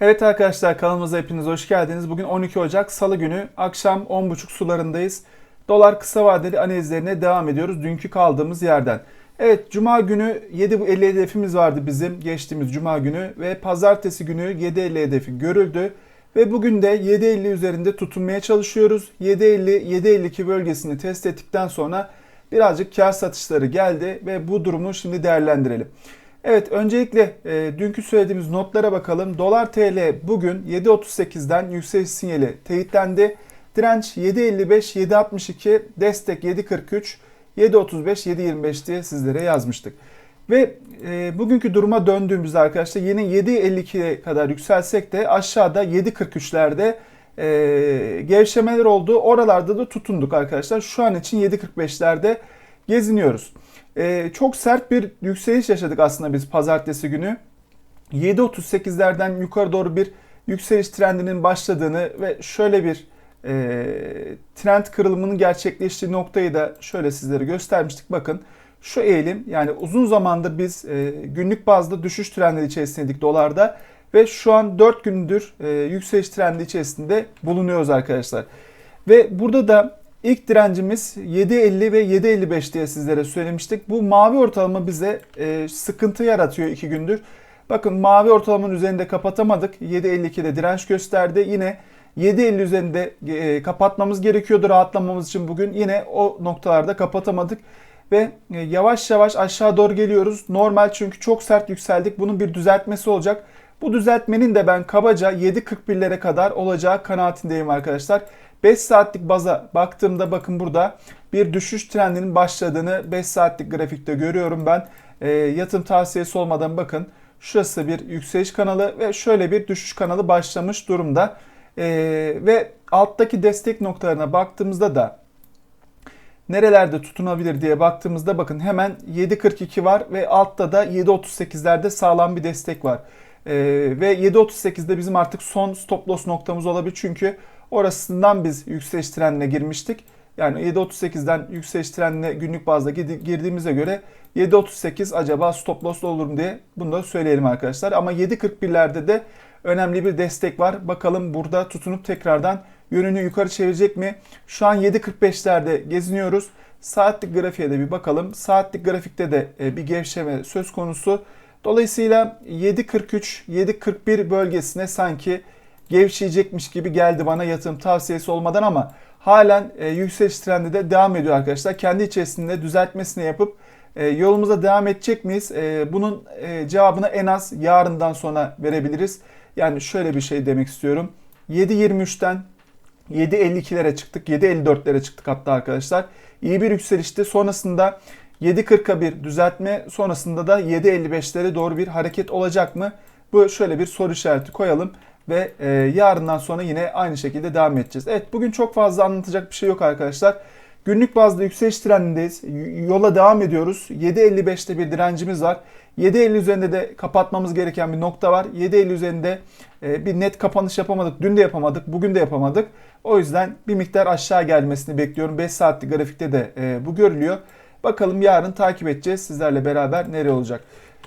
Evet arkadaşlar kanalımıza hepiniz hoş geldiniz. Bugün 12 Ocak Salı günü akşam 10.30 sularındayız. Dolar kısa vadeli analizlerine devam ediyoruz dünkü kaldığımız yerden. Evet Cuma günü 7.50 hedefimiz vardı bizim geçtiğimiz Cuma günü ve Pazartesi günü 7.50 hedefi görüldü. Ve bugün de 7.50 üzerinde tutunmaya çalışıyoruz. 7.50-7.52 bölgesini test ettikten sonra birazcık kar satışları geldi ve bu durumu şimdi değerlendirelim. Evet öncelikle e, dünkü söylediğimiz notlara bakalım. Dolar TL bugün 7.38'den yükseliş sinyali teyitlendi. Direnç 7.55, 7.62, destek 7.43, 7.35, 7.25 diye sizlere yazmıştık. Ve e, bugünkü duruma döndüğümüzde arkadaşlar yine 7.52'ye kadar yükselsek de aşağıda 7.43'lerde e, gevşemeler oldu. Oralarda da tutunduk arkadaşlar. Şu an için 7.45'lerde geziniyoruz. E, çok sert bir yükseliş yaşadık aslında biz pazartesi günü. 7.38'lerden yukarı doğru bir yükseliş trendinin başladığını ve şöyle bir e, trend kırılımının gerçekleştiği noktayı da şöyle sizlere göstermiştik. Bakın şu eğilim yani uzun zamandır biz e, günlük bazda düşüş trendleri içerisindeydik dolarda ve şu an 4 gündür e, yükseliş trendi içerisinde bulunuyoruz arkadaşlar. Ve burada da ilk direncimiz 7.50 ve 7.55 diye sizlere söylemiştik. Bu mavi ortalama bize e, sıkıntı yaratıyor 2 gündür. Bakın mavi ortalamanın üzerinde kapatamadık. 7.52'de direnç gösterdi. Yine 7.50 üzerinde e, kapatmamız gerekiyordu rahatlamamız için bugün. Yine o noktalarda kapatamadık ve e, yavaş yavaş aşağı doğru geliyoruz. Normal çünkü çok sert yükseldik. Bunun bir düzeltmesi olacak. Bu düzeltmenin de ben kabaca 7.41'lere kadar olacağı kanaatindeyim arkadaşlar. 5 saatlik baza baktığımda bakın burada bir düşüş trendinin başladığını 5 saatlik grafikte görüyorum ben. E, yatırım tavsiyesi olmadan bakın şurası bir yükseliş kanalı ve şöyle bir düşüş kanalı başlamış durumda. E, ve alttaki destek noktalarına baktığımızda da nerelerde tutunabilir diye baktığımızda bakın hemen 7.42 var ve altta da 7.38'lerde sağlam bir destek var. Ee, ve 7.38'de bizim artık son stop loss noktamız olabilir çünkü orasından biz yükseliş trendine girmiştik. Yani 7.38'den yükseliş trendine günlük bazda girdiğimize göre 7.38 acaba stop loss olur mu diye bunu da söyleyelim arkadaşlar. Ama 7.41'lerde de önemli bir destek var. Bakalım burada tutunup tekrardan yönünü yukarı çevirecek mi? Şu an 7.45'lerde geziniyoruz. Saatlik grafiğe de bir bakalım. Saatlik grafikte de e, bir gevşeme söz konusu. Dolayısıyla 7.43, 7.41 bölgesine sanki gevşeyecekmiş gibi geldi bana yatırım tavsiyesi olmadan ama halen e, yükseliş trendi de devam ediyor arkadaşlar. Kendi içerisinde düzeltmesini yapıp e, yolumuza devam edecek miyiz? bunun cevabını en az yarından sonra verebiliriz. Yani şöyle bir şey demek istiyorum. 7.23'ten 7.52'lere çıktık. 7.54'lere çıktık hatta arkadaşlar. İyi bir yükselişti. Sonrasında 7.40'a bir düzeltme. Sonrasında da 7.55'lere doğru bir hareket olacak mı? Bu şöyle bir soru işareti koyalım. Ve e, yarından sonra yine aynı şekilde devam edeceğiz. Evet bugün çok fazla anlatacak bir şey yok arkadaşlar. Günlük bazda yükseliş trendindeyiz. Yola devam ediyoruz. 7.55'te bir direncimiz var. 7.50 üzerinde de kapatmamız gereken bir nokta var. 7.50 üzerinde e, bir net kapanış yapamadık. Dün de yapamadık. Bugün de yapamadık. O yüzden bir miktar aşağı gelmesini bekliyorum. 5 saatlik grafikte de e, bu görülüyor. Bakalım yarın takip edeceğiz sizlerle beraber nereye olacak.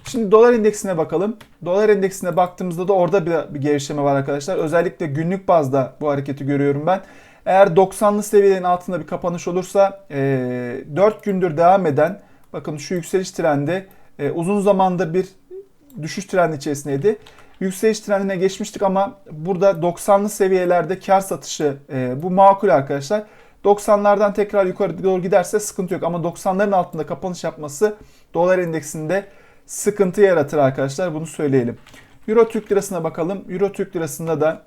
Şimdi dolar endeksine bakalım. Dolar endeksine baktığımızda da orada bir, bir gevşeme var arkadaşlar. Özellikle günlük bazda bu hareketi görüyorum ben. Eğer 90'lı seviyelerin altında bir kapanış olursa e, 4 gündür devam eden bakın şu yükseliş trendi e, uzun zamandır bir düşüş trendi içerisindeydi. Yükseliş trendine geçmiştik ama burada 90'lı seviyelerde kar satışı e, bu makul arkadaşlar. 90'lardan tekrar yukarı doğru giderse sıkıntı yok ama 90'ların altında kapanış yapması dolar endeksinde sıkıntı yaratır arkadaşlar bunu söyleyelim. Euro Türk lirasına bakalım. Euro Türk lirasında da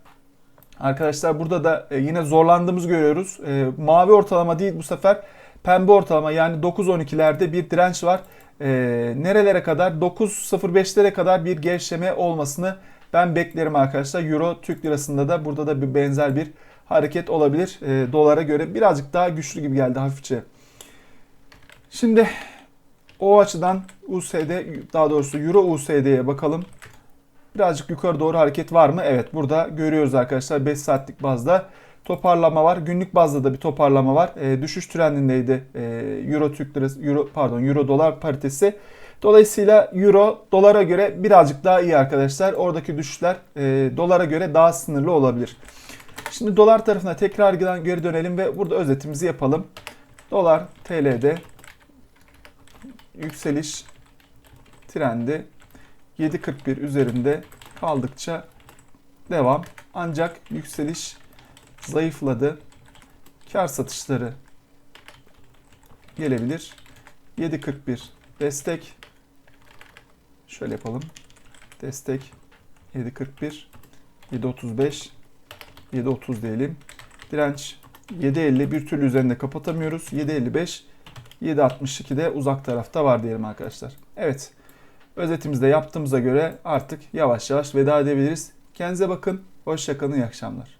arkadaşlar burada da e, yine zorlandığımızı görüyoruz. E, mavi ortalama değil bu sefer pembe ortalama yani 9-12'lerde bir direnç var e, nerelere kadar 9.05'lere kadar bir gevşeme olmasını ben beklerim arkadaşlar. Euro Türk lirasında da burada da bir benzer bir hareket olabilir. Dolara göre birazcık daha güçlü gibi geldi hafifçe. Şimdi o açıdan USD daha doğrusu Euro USD'ye bakalım. Birazcık yukarı doğru hareket var mı? Evet burada görüyoruz arkadaşlar 5 saatlik bazda toparlama var. Günlük bazda da bir toparlama var. E, düşüş trendindeydi e, Euro Türk lirası, Euro pardon Euro dolar paritesi Dolayısıyla euro dolara göre birazcık daha iyi arkadaşlar. Oradaki düşüşler e, dolara göre daha sınırlı olabilir. Şimdi dolar tarafına tekrar geri dönelim ve burada özetimizi yapalım. Dolar TL'de yükseliş trendi 7.41 üzerinde kaldıkça devam. Ancak yükseliş zayıfladı. Kar satışları gelebilir. 7.41 destek. Şöyle yapalım. Destek 7.41 7.35 7.30 diyelim. Direnç 7.50 bir türlü üzerinde kapatamıyoruz. 7.55 7.62'de uzak tarafta var diyelim arkadaşlar. Evet. Özetimizde yaptığımıza göre artık yavaş yavaş veda edebiliriz. Kendinize bakın. Hoşçakalın. iyi akşamlar.